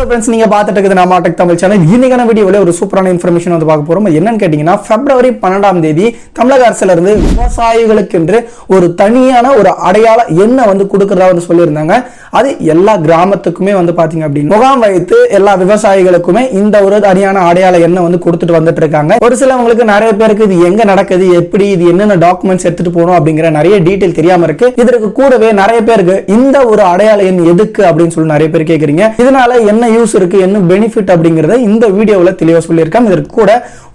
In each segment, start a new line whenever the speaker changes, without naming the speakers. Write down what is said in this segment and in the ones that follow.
Hello friends நீங்கள் பார்த்துட்டு இருக்குது நம்ம டெக் தமிழ் சேனல் இன்னைக்கான வீடியோவில் ஒரு சூப்பரான இன்ஃபர்மேஷன் வந்து பார்க்க போகிறோம் என்னன்னு கேட்டிங்கன்னா பிப்ரவரி பன்னெண்டாம் தேதி தமிழக அரசுலேருந்து விவசாயிகளுக்கென்று ஒரு தனியான ஒரு அடையாள எண்ணை வந்து கொடுக்குறதா வந்து சொல்லியிருந்தாங்க. அது எல்லா கிராமத்துக்குமே வந்து பார்த்தீங்க அப்படின்னு முகாம் வைத்து எல்லா விவசாயிகளுக்குமே இந்த ஒரு தனியான அடையாள எண்ணை வந்து கொடுத்துட்டு வந்துட்டு இருக்காங்க. ஒரு சிலவங்களுக்கு நிறைய பேருக்கு இது எங்கே நடக்குது எப்படி இது என்னென்ன டாக்குமெண்ட்ஸ் எடுத்துகிட்டு போகணும் அப்படிங்கிற நிறைய டீட்டெயில் தெரியாமல் இருக்கு. இதற்கு கூடவே நிறைய பேருக்கு இந்த ஒரு அடையாள எண் எதுக்கு அப்படின்னு சொல்லி நிறைய பேர் கேட்குறீங்க இதனால என்ன யூஸ் இருக்குது என்ன பெனிஃபிட் அப்படிங்கறத இந்த வீடியோவில் தெளிவாக சொல்லியிருக்கேன். இதற்கு கூட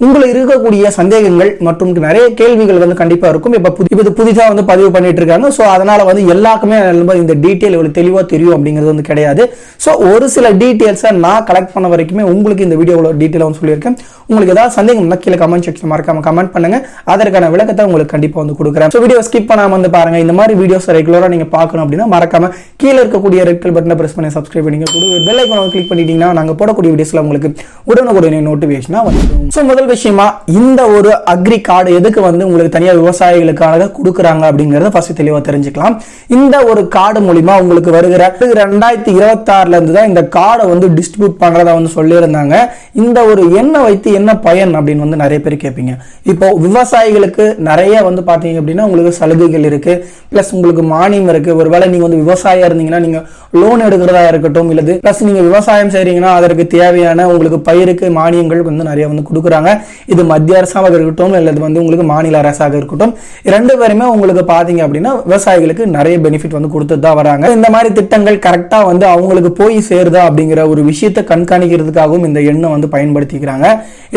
உங்களுக்கு இருக்கக்கூடிய சந்தேகங்கள் மற்றும் நிறைய கேள்விகள் வந்து கண்டிப்பாக இருக்கும். இப்போ புது இது வந்து பதிவு பண்ணிட்டு இருக்காங்க. ஸோ அதனால வந்து எல்லாருக்குமே இந்த டீட்டெயில் இவ்வளோ தெளிவாக தெரியும் அப்படிங்கிறது வந்து கிடையாது. ஸோ ஒரு சில டீட்டெயில்ஸை நான் கலெக்ட் பண்ண வரைக்குமே உங்களுக்கு இந்த வீடியோவில் டீட்டெயில் வந்து சொல்லியிருக்கேன். உங்களுக்கு ஏதாவது சந்தேகம் இருந்தா கீழே கமெண்ட் செக்ஷன் மறக்காம கமெண்ட் பண்ணுங்க. அதற்கான விளக்கத்தை உங்களுக்கு கண்டிப்பாக வந்து கொடுக்குறேன். ஸோ வீடியோ ஸ்கிப் பண்ணாமல் வந்து பாருங்க. இந்த மாதிரி வீடியோஸ் ரெகுலராக நீங்க பார்க்கணும் அப்படின்னா மறக்காம கீழே இருக்கக்கூடிய ரெட் கலர் பட்டனை ப்ரெஸ் பண்ணி சப்ஸ்கிரைப் பண்ணிங்க கூட பெல் ஐக்கான கிளிக் பண்ணிட்டீங்கன்னா நாங்கள் போடக்கூடிய வீடியோஸில் உங்களுக்கு உடனுக்குடனே நோட்டிஃபிகேஷனாக வந்துடும் ஸோ முதல் விஷயமா இந்த ஒரு அக்ரி கார்டு எதுக்கு வந்து உங்களுக்கு தனியாக விவசாயிகளுக்காக கொடுக்குறாங்க அப்படிங்கிறத ஃபர்ஸ்ட் தெளிவாக தெரிஞ்சுக்கலாம். இந்த ஒரு கார்டு மூலிமா உங்களுக்கு வருகிற ரெண்டாயிரத்தி இருபத்தி இருந்து தான் இந்த கார்டை வந்து டிஸ்ட்ரிபியூட் பண்ணுறதா வந்து சொல்லியிருந்தாங்க. இந்த ஒரு எண்ணை வைத்து என்ன பயன் அப்படின்னு வந்து நிறைய பேர் கேட்பீங்க. இப்போ விவசாயிகளுக்கு நிறைய வந்து பார்த்தீங்க அப்படின்னா உங்களுக்கு சலுகைகள் இருக்கு. ப்ளஸ் உங்களுக்கு மானியம் இருக்கு. ஒருவேளை நீங்க வந்து விவசாயியாக இருந்தீங்கன்னா நீங்க லோன் எடுக்கிறதா இருக்கட்டும் இல்லது பிளஸ் நீங்க விவசாயம் செய்கிறீங்கன்னா அதற்கு தேவையான உங்களுக்கு பயிருக்கு மானியங்கள் வந்து நிறைய வந்து கொடுக்குறாங்க. இது மத்திய அரசாக இருக்கட்டும் அல்லது வந்து உங்களுக்கு மாநில அரசாக இருக்கட்டும் ரெண்டு பேருமே உங்களுக்கு பார்த்தீங்க அப்படின்னா விவசாயிகளுக்கு நிறைய பெனிஃபிட் வந்து கொடுத்துட்டு தான் வராங்க. இந்த மாதிரி திட்டங்கள் கரெக்டாக வந்து அவங்களுக்கு போய் சேருதா அப்படிங்கிற ஒரு விஷயத்தை கண்காணிக்கிறதுக்காகவும் இந்த எண்ணை வந்து பயன்படுத்திக்கிறாங்க.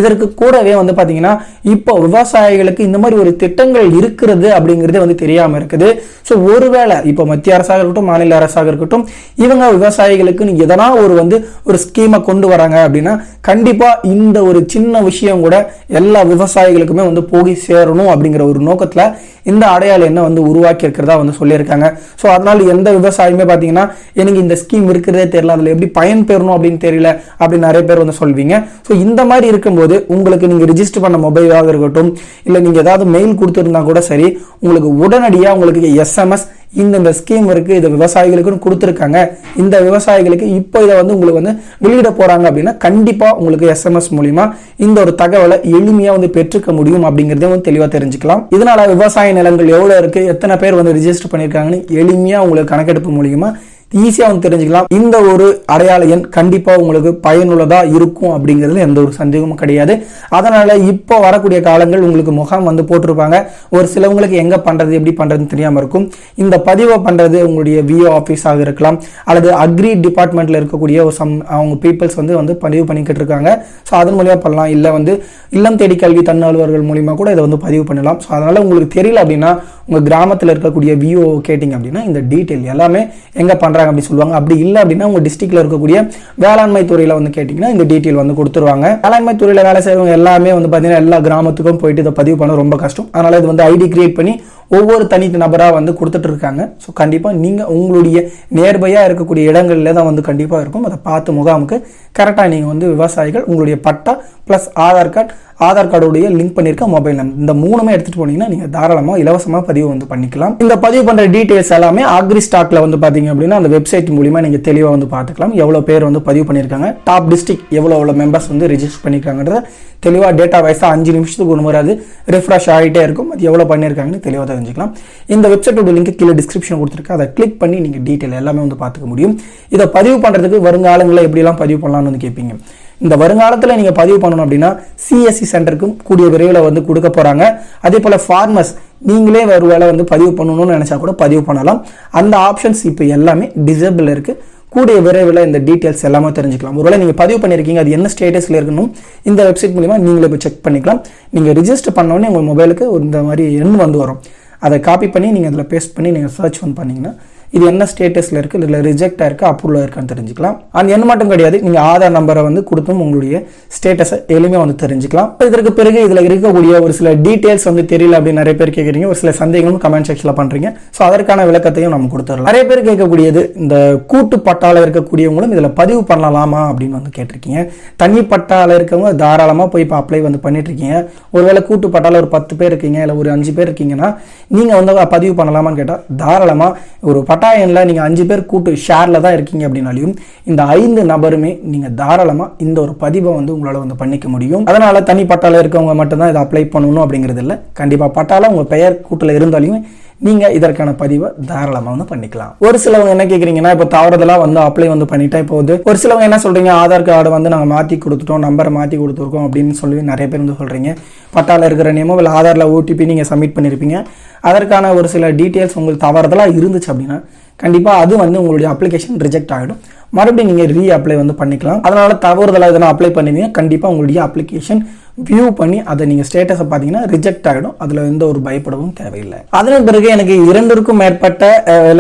இதற்கு கூடவே வந்து பார்த்தீங்கன்னா இப்போ விவசாயிகளுக்கு இந்த மாதிரி ஒரு திட்டங்கள் இருக்கிறது அப்படிங்கிறதே வந்து தெரியாமல் இருக்குது. ஸோ ஒருவேளை இப்போ மத்திய அரசாக இருக்கட்டும் மாநில அரசாக இருக்கட்டும் இவங்க விவசாயிகளுக்கு எதனா ஒரு வந்து ஒரு ஸ்கீமை கொண்டு வராங்க அப்படின்னா கண்டிப்பா இந்த ஒரு சின்ன விஷயம் கூட எல்லா விவசாயிகளுக்குமே வந்து போய் சேரணும் அப்படிங்கிற ஒரு நோக்கத்தில் இந்த அடையாள எண்ணை வந்து உருவாக்கி இருக்கிறதா வந்து சொல்லியிருக்காங்க. ஸோ அதனால எந்த விவசாயியுமே பார்த்தீங்கன்னா எனக்கு இந்த ஸ்கீம் இருக்கிறதே தெரியல அதில் எப்படி பயன் பெறணும் அப்படின்னு தெரியல அப்படின்னு நிறைய பேர் வந்து சொல்வீங்க. ஸோ இந்த மாதிரி இருக்கும்போது உங்களுக்கு நீங்கள் ரிஜிஸ்டர் பண்ண மொபைலாக இருக்கட்டும் இல்லை நீங்கள் ஏதாவது மெயில் கொடுத்துருந்தா கூட சரி உங்களுக்கு உடனடியாக உங்களுக்கு எஸ்எம்எஸ் இந்த இந்த ஸ்கீம் இருக்கு இது விவசாயிகளுக்குன்னு கொடுத்துருக்காங்க. இந்த விவசாயிகளுக்கு இப்போ இதை வந்து உங்களுக்கு வந்து வெளியிட போறாங்க அப்படின்னா கண்டிப்பா உங்களுக்கு எஸ்எம்எஸ் மூலியமா இந்த ஒரு தகவலை எளிமையா வந்து பெற்றுக்க முடியும் அப்படிங்கறதே வந்து தெளிவா தெரிஞ்சுக்கலாம். இதனால விவசாய நிலங்கள் எவ்வளவு இருக்கு எத்தனை பேர் வந்து ரிஜிஸ்டர் பண்ணியிருக்காங்கன்னு எளிமையா உங்களுக்கு கணக்கெடுப்பு மூலியமா ஈஸியாக வந்து தெரிஞ்சுக்கலாம். இந்த ஒரு அடையாள எண் கண்டிப்பாக உங்களுக்கு பயனுள்ளதாக இருக்கும் அப்படிங்கிறதுல எந்த ஒரு சந்தேகமும் கிடையாது. அதனால இப்போ வரக்கூடிய காலங்கள் உங்களுக்கு முகாம் வந்து போட்டிருப்பாங்க. ஒரு சிலவங்களுக்கு எங்கே பண்ணுறது எப்படி பண்ணுறதுன்னு தெரியாமல் இருக்கும். இந்த பதிவை பண்ணுறது உங்களுடைய விஓ ஆஃபீஸாக இருக்கலாம். அல்லது அக்ரி டிபார்ட்மெண்ட்டில் இருக்கக்கூடிய ஒரு சம் அவங்க பீப்புள்ஸ் வந்து வந்து பதிவு பண்ணிக்கிட்டு இருக்காங்க. ஸோ அதன் மூலியமாக பண்ணலாம். இல்லை வந்து இல்லம் தேடி கல்வி தன்னார்வர்கள் மூலியமாக கூட இதை வந்து பதிவு பண்ணலாம். ஸோ அதனால் உங்களுக்கு தெரியல அப்படின்னா உங்கள் கிராமத்தில் இருக்கக்கூடிய விஓ கேட்டிங்க அப்படின்னா இந்த டீட்டெயில் எல்லாமே எங்கே பண்ணுறாங்க அப்படி சொல்லுவாங்க. அப்படி இல்லை அப்படின்னா உங்கள் டிஸ்ட்ரிக்ட்ல இருக்கக்கூடிய வேளாண்மை துறையில் வந்து கேட்டிங்கன்னா இந்த டீட்டெயில் வந்து கொடுத்துருவாங்க. வேளாண்மை துறையில் வேலை செய்கிறவங்க எல்லாமே வந்து பார்த்தீங்கன்னா எல்லா கிராமத்துக்கும் போயிட்டு இதை பதிவு பண்ண ரொம்ப கஷ்டம். அதனால் இது வந்து ஐடி கிரியேட் பண்ணி ஒவ்வொரு தனி நபராக வந்து கொடுத்துட்டு இருக்காங்க. ஸோ கண்டிப்பாக நீங்கள் உங்களுடைய நேர்மையாக இருக்கக்கூடிய இடங்களில் தான் வந்து கண்டிப்பாக இருக்கும். அதை பார்த்து முகாமுக்கு கரெக்டாக நீங்கள் வந்து விவசாயிகள் உங்களுடைய பட்டா ப்ளஸ் ஆதார் கார்டு ஆதார் கார்டுடைய லிங்க் பண்ணியிருக்க மொபைல் நம்பர் இந்த மூணுமே எடுத்துட்டு போனீங்கன்னா நீங்கள் தாராளமாக இலவசமாக பதிவு வந்து பண்ணிக்கலாம். இந்த பதிவு பண்ணுற டீட்டெயில்ஸ் எல்லாமே ஆக்ரி ஸ்டாக்ல வந்து பார்த்தீங்க அப்படின்னா அந்த வெப்சைட் மூலியமா நீங்கள் தெளிவாக வந்து பார்த்துக்கலாம் எவ்வளோ பேர் வந்து பதிவு பண்ணியிருக்காங்க டாப் டிஸ்ட்ரிக் எவ்வளோ எவ்வளோ மெம்பர்ஸ் வந்து ரிஜிஸ்டர் பண்ணியிருக்காங்கன்றத தெளிவாக டேட்டா வைஸாக அஞ்சு நிமிஷத்துக்கு ஒரு முறை அது ரிஃப்ரெஷ் ஆகிட்டே இருக்கும். அது எவ்வளோ பண்ணியிருக்காங்கன்னு தெளிவாக தெரிஞ்சுக்கலாம். இந்த வெப்சைட்டோட லிங்க் கீழே டிஸ்கிரிப்ஷன் கொடுத்துருக்கு. அதை கிளிக் பண்ணி நீங்கள் டீட்டெயில் எல்லாமே வந்து பார்த்துக்க முடியும். இதை பதிவு பண்ணுறதுக்கு வருங்காலங்களில் எப்படிலாம் பதிவு பண்ணலாம்னு வந்து கேட்பீங்க இந்த வருங்காலத்தில் நீங்கள் பதிவு பண்ணணும் அப்படின்னா சிஎஸ்சி சென்டருக்கும் கூடிய விரைவில் வந்து கொடுக்க போகிறாங்க அதே போல் ஃபார்மர்ஸ் நீங்களே ஒரு வேலை வந்து பதிவு பண்ணணும்னு நினச்சா கூட பதிவு பண்ணலாம். அந்த ஆப்ஷன்ஸ் இப்போ எல்லாமே டிசேபிள் இருக்குது கூடிய விரைவில் இந்த டீட்டெயில்ஸ் எல்லாமே தெரிஞ்சுக்கலாம். ஒருவேளை நீங்கள் பதிவு பண்ணியிருக்கீங்க அது என்ன ஸ்டேட்டஸில் இருக்கணும் இந்த வெப்சைட் மூலிமா நீங்களே போய் செக் பண்ணிக்கலாம். நீங்கள் ரிஜிஸ்டர் பண்ணோடனே உங்கள் மொபைலுக்கு இந்த மாதிரி எண் வந்து வரும். அதை காப்பி பண்ணி நீங்கள் அதில் பேஸ்ட் பண்ணி நீங்கள் சர்ச் வந்து பண்ணீங்கன்னா இது என்ன ஸ்டேட்டஸில் இருக்குது இதில் ரிஜெக்ட் ஆயிருக்கு அப்ரூவல் இருக்கான்னு தெரிஞ்சுக்கலாம். அந்த என்ன மட்டும் கிடையாது. நீங்கள் ஆதார் நம்பரை வந்து கொடுத்தும் உங்களுடைய ஸ்டேட்டஸை எளிமையாக வந்து தெரிஞ்சுக்கலாம். இதற்கு பிறகு இதில் இருக்கக்கூடிய ஒரு சில டீட்டெயில்ஸ் வந்து தெரியல அப்படின்னு நிறைய பேர் கேட்குறீங்க ஒரு சில சந்தேகங்களும் கமெண்ட் செக்ஷனில் பண்ணுறீங்க ஸோ அதற்கான விளக்கத்தையும் நம்ம கொடுத்துடலாம். நிறைய பேர் கேட்கக்கூடியது இந்த கூட்டு பட்டால இருக்கக்கூடியவங்களும் இதில் பதிவு பண்ணலாமா அப்படின்னு வந்து கேட்டிருக்கீங்க. தனி பட்டால இருக்கவங்க தாராளமாக போய் இப்போ அப்ளை வந்து பண்ணிட்டுருக்கீங்க. ஒருவேளை கூட்டு பட்டால ஒரு பத்து பேர் இருக்கீங்க இல்லை ஒரு அஞ்சு பேர் இருக்கீங்கன்னா நீங்கள் வந்து பதிவு பண்ணலாமான்னு கேட்டால் தாராளமாக ஒரு பட்டா பட்டா நீங்கள் அஞ்சு பேர் கூட்டு ஷேரில் தான் இருக்கீங்க அப்படின்னாலையும் இந்த ஐந்து நபருமே நீங்கள் தாராளமாக இந்த ஒரு பதிவை வந்து உங்களால் வந்து பண்ணிக்க முடியும். அதனால் தனி பட்டால இருக்கவங்க மட்டும்தான் இதை அப்ளை பண்ணணும் அப்படிங்கிறது இல்லை. கண்டிப்பாக பட்டால உங்கள் பெயர் கூட்டில் இருந்தாலையும் நீங்கள் இதற்கான பதிவை தாராளமாக வந்து பண்ணிக்கலாம். ஒரு சிலவங்க என்ன கேட்குறீங்கன்னா இப்போ தவறுதலாக வந்து அப்ளை வந்து பண்ணிட்டே போகுது. ஒரு சிலவங்க என்ன சொல்கிறீங்க ஆதார் கார்டு வந்து நாங்கள் மாற்றி கொடுத்துட்டோம் நம்பரை மாற்றி கொடுத்துருக்கோம் அப்படின்னு சொல்லி நிறைய பேர் வந்து சொல்கிறீங்க பட்டால இருக்கிற நேமோ இல்லை ஆதாரில் ஓடிபி நீங்கள் சப்மிட் பண்ணியிருப்பீங்க அதற்கான ஒரு சில டீட்டெயில்ஸ் உங்களுக்கு தவறுதலாக இருந்துச்சு அப்படின்னா கண்டிப்பாக அது வந்து உங்களுடைய அப்ளிகேஷன் ரிஜெக்ட் ஆகிடும் மறுபடியும் நீங்கள் ரீ அப்ளை வந்து பண்ணிக்கலாம். அதனால் தவறுதலாக எதனால் அப்ளை பண்ணிருந்தீங்க கண்டிப்பாக உங்களுடைய அப்ளிகேஷன் வியூ பண்ணி அதை நீங்கள் ஸ்டேட்டஸை பார்த்தீங்கன்னா ரிஜெக்ட் ஆகிடும் அதில் எந்த ஒரு பயப்படவும் தேவையில்லை. அதன் பிறகு எனக்கு இரண்டிற்கும் மேற்பட்ட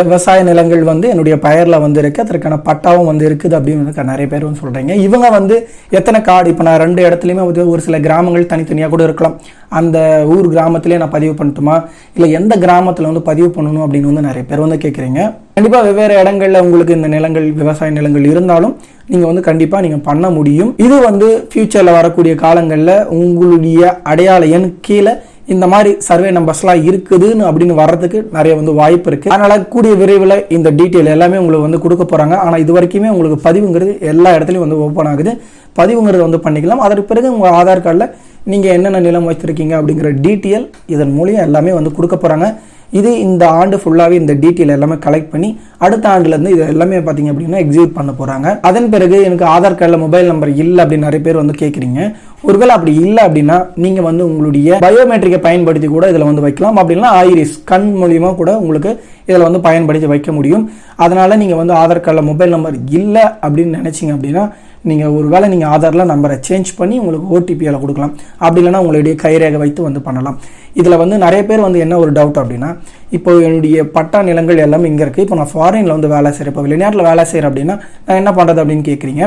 விவசாய நிலங்கள் வந்து என்னுடைய பெயரில் வந்து இருக்குது அதற்கான பட்டாவும் வந்து இருக்குது அப்படின்னு வந்து நிறைய பேர் வந்து சொல்கிறீங்க இவங்க வந்து எத்தனை கார்டு இப்போ நான் ரெண்டு இடத்துலையுமே வந்து ஒரு சில கிராமங்கள் தனித்தனியாக கூட இருக்கலாம். அந்த ஊர் கிராமத்திலே நான் பதிவு பண்ணட்டுமா? இல்லை எந்த கிராமத்தில் வந்து பதிவு பண்ணணும் அப்படின்னு வந்து நிறைய பேர் வந்து கேட்குறீங்க கண்டிப்பாக வெவ்வேறு இடங்கள்ல உங்களுக்கு இந்த நிலங்கள் விவசாய நிலங்கள் இருந்தாலும் நீங்கள் வந்து கண்டிப்பாக நீங்கள் பண்ண முடியும். இது வந்து ஃப்யூச்சரில் வரக்கூடிய காலங்களில் உங்களுடைய அடையாள எண் கீழே இந்த மாதிரி சர்வே நம்பர்ஸ்லாம் இருக்குதுன்னு அப்படின்னு வர்றதுக்கு நிறைய வந்து வாய்ப்பு இருக்குது அதனால் கூடிய விரைவில் இந்த டீட்டெயில் எல்லாமே உங்களுக்கு வந்து கொடுக்க போகிறாங்க ஆனால் இது வரைக்குமே உங்களுக்கு பதிவுங்கிறது எல்லா இடத்துலையும் வந்து ஓப்பன் ஆகுது. பதிவுங்கிறது வந்து பண்ணிக்கலாம். அதற்கு பிறகு உங்கள் ஆதார் கார்டில் நீங்கள் என்னென்ன நிலம் வைத்திருக்கீங்க அப்படிங்கிற டீட்டெயில் இதன் மூலியம் எல்லாமே வந்து கொடுக்க போகிறாங்க இது இந்த ஆண்டு ஃபுல்லாகவே இந்த டீட்டெயில் எல்லாமே கலெக்ட் பண்ணி அடுத்த ஆண்டுலேருந்து இது எல்லாமே பார்த்தீங்க அப்படின்னா எக்ஸிக்யூட் பண்ண போகிறாங்க அதன் பிறகு எனக்கு ஆதார் கார்டில் மொபைல் நம்பர் இல்லை அப்படின்னு நிறைய பேர் வந்து கேட்குறீங்க ஒருவேளை அப்படி இல்லை அப்படின்னா நீங்கள் வந்து உங்களுடைய பயோமெட்ரிக்கை பயன்படுத்தி கூட இதில் வந்து வைக்கலாம். அப்படின்னா ஐரிஸ் கண் மூலியமாக கூட உங்களுக்கு இதில் வந்து பயன்படுத்தி வைக்க முடியும். அதனால் நீங்கள் வந்து ஆதார் கார்டில் மொபைல் நம்பர் இல்லை அப்படின்னு நினச்சிங்க அப்படின்னா நீங்கள் ஒரு வேளை நீங்கள் ஆதாரில் நம்பரை சேஞ்ச் பண்ணி உங்களுக்கு ஓடிபியில் கொடுக்கலாம். அப்படி இல்லைன்னா உங்களுடைய கைரேகை வைத்து வந்து பண்ணலாம். இதில் வந்து நிறைய பேர் வந்து என்ன ஒரு டவுட் அப்படின்னா இப்போ என்னுடைய பட்டா நிலங்கள் எல்லாமே இங்கே இருக்குது இப்போ நான் ஃபாரினில் வந்து வேலை செய்கிறேன் இப்போ வெளிநாட்டில் வேலை செய்கிறேன் அப்படின்னா நான் என்ன பண்ணுறது அப்படின்னு கேட்குறீங்க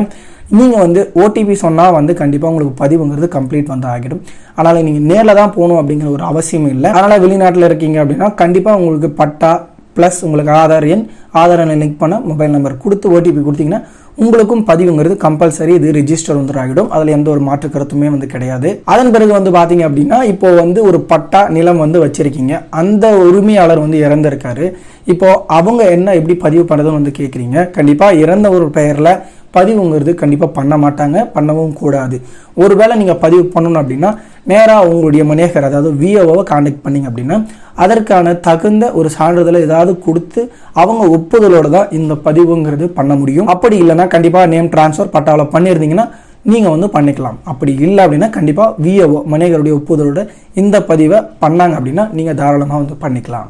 நீங்கள் வந்து ஓடிபி சொன்னால் வந்து கண்டிப்பாக உங்களுக்கு பதிவுங்கிறது கம்ப்ளீட் வந்து ஆகிடும். அதனால் நீங்கள் நேரில் தான் போகணும் அப்படிங்கிற ஒரு அவசியம் இல்லை. அதனால் வெளிநாட்டில் இருக்கீங்க அப்படின்னா கண்டிப்பாக உங்களுக்கு பட்டா ப்ளஸ் உங்களுக்கு ஆதார் எண் ஆதார் எண்ணை லிங்க் பண்ண மொபைல் நம்பர் கொடுத்து ஓடிபி கொடுத்தீங்கன்னா உங்களுக்கும் பதிவுங்கிறது கம்பல்சரி இது ரிஜிஸ்டர் வந்து ஆகிடும் அதில் எந்த ஒரு மாற்று கருத்துமே வந்து கிடையாது. அதன் பிறகு வந்து பார்த்தீங்க அப்படின்னா இப்போ வந்து ஒரு பட்டா நிலம் வந்து வச்சிருக்கீங்க. அந்த உரிமையாளர் வந்து இறந்திருக்காரு. இப்போ அவங்க என்ன எப்படி பதிவு பண்ணுறதுன்னு வந்து கேட்குறீங்க கண்டிப்பாக இறந்த ஒரு பெயரில் பதிவுங்கிறது கண்டிப்பாக பண்ண மாட்டாங்க. பண்ணவும் கூடாது. ஒருவேளை நீங்கள் பதிவு பண்ணணும் அப்படின்னா நேராக உங்களுடைய மனேகர் அதாவது விஓவை காண்டாக்ட் பண்ணீங்க அப்படின்னா அதற்கான தகுந்த ஒரு சான்றிதழை ஏதாவது கொடுத்து அவங்க ஒப்புதலோட தான் இந்த பதிவுங்கிறது பண்ண முடியும். அப்படி இல்லைன்னா கண்டிப்பாக நேம் ட்ரான்ஸ்ஃபர் பட்டாவில் பண்ணியிருந்தீங்கன்னா நீங்கள் வந்து பண்ணிக்கலாம். அப்படி இல்லை அப்படின்னா கண்டிப்பாக விஓ மனேகருடைய ஒப்புதலோட இந்த பதிவை பண்ணாங்க அப்படின்னா நீங்கள் தாராளமாக வந்து பண்ணிக்கலாம்.